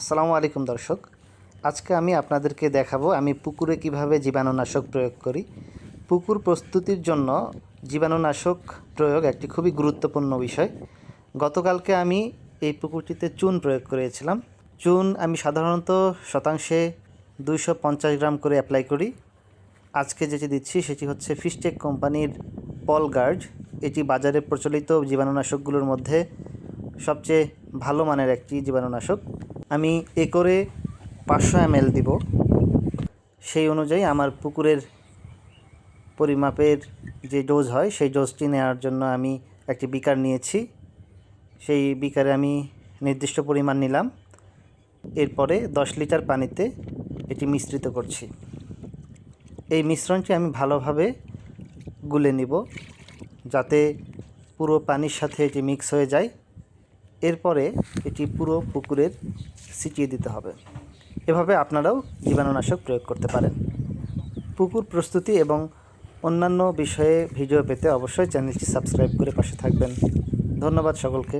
আসসালামু আলাইকুম দর্শক। আজকে আমি আপনাদেরকে দেখাবো আমি পুকুরে কীভাবে জীবাণুনাশক প্রয়োগ করি। পুকুর প্রস্তুতির জন্য জীবাণুনাশক প্রয়োগ একটি খুবই গুরুত্বপূর্ণ বিষয়। গতকালকে আমি এই পুকুরটিতে চুন প্রয়োগ করেছিলাম। চুন আমি সাধারণত শতাংশে দুইশো পঞ্চাশ গ্রাম করে অ্যাপ্লাই করি। আজকে যেটি দিচ্ছি সেটি হচ্ছে ফিশটেক কোম্পানির পল গার্ড এটি বাজারে প্রচলিত জীবাণুনাশকগুলোর মধ্যে সবচেয়ে ভালো মানের একটি জীবাণুনাশক। আমি এ করে পাঁচশো এম দিব। সেই অনুযায়ী আমার পুকুরের পরিমাপের যে ডোজ হয়, সেই ডোজটি নেওয়ার জন্য আমি একটি বিকার নিয়েছি। সেই বিকারে আমি নির্দিষ্ট পরিমাণ নিলাম। এরপরে দশ লিটার পানিতে এটি মিশ্রিত করছি। এই মিশ্রণটি আমি ভালোভাবে গুলে নিব, যাতে পুরো পানির সাথে এটি মিক্স হয়ে যায়। এরপরে এটি পুরো পুকুরের ছিটিয়ে দিতে হবে। এভাবে আপনারাও জীবাণুনাশক প্রয়োগ করতে পারেন। পুকুর প্রস্তুতি এবং অন্যান্য বিষয়ে ভিডিও পেতে অবশ্যই চ্যানেলটি সাবস্ক্রাইব করে পাশে থাকবেন। ধন্যবাদ সকলকে।